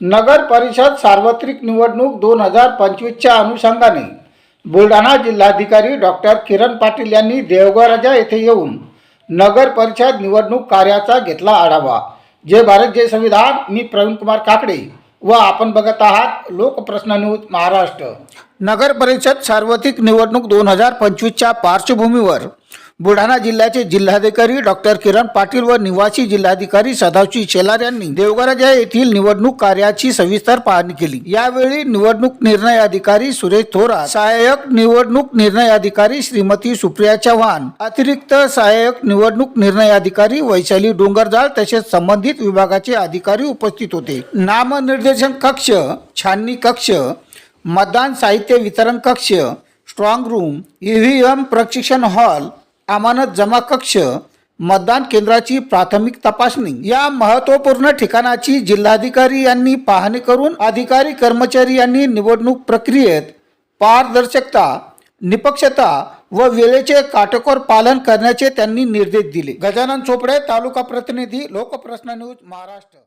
नगर परिषद सार्वत्रिक निवडणूक दोन हजार पंचवीसच्या अनुषंगाने बुलढाणा जिल्हाधिकारी डॉक्टर किरण पाटील यांनी देवगराजा येथे येऊन नगर परिषद निवडणूक कार्याचा घेतला आढावा. जय भारत जय संविधान. मी प्रवीण कुमार काकडे व आपण बघत आहात लोकप्रश्न न्यूज महाराष्ट्र. नगर परिषद सार्वत्रिक निवडणूक दोन हजार पंचवीसच्या पार्श्वभूमीवर बुलढाणा जिल्ह्याचे जिल्हाधिकारी डॉक्टर किरण पाटील व निवासी जिल्हाधिकारी सदाशिव शेलार यांनी देवगराजा येथील निवडणूक कार्याची सविस्तर पाहणी केली. यावेळी निवडणूक निर्णय अधिकारी सुरेश थोरात सहाय्यक निवडणूक निर्णय अधिकारी श्रीमती सुप्रिया चव्हाण अतिरिक्त सहाय्यक निवडणूक निर्णय अधिकारी वैशाली डोंगरजाळ तसेच संबंधित विभागाचे अधिकारी उपस्थित होते. नामनिर्देशन कक्ष छाननी कक्ष मतदान साहित्य वितरण कक्ष स्ट्रॉंग रूम ईव्हीएम प्रशिक्षण हॉल अमानत जमा कक्ष मतदान केंद्राची प्राथमिक तपासणी. या महत्त्वपूर्ण ठिकाणाची जिल्हाधिकारी यांनी पाहणी करून अधिकारी कर्मचारी यांनी निवडणूक प्रक्रियेत पारदर्शकता निपक्षता व वेळेचे काटेकोर पालन करण्याचे त्यांनी निर्देश दिले. गजानन चोपडे तालुका प्रतिनिधी लोकप्रश्न न्यूज महाराष्ट्र.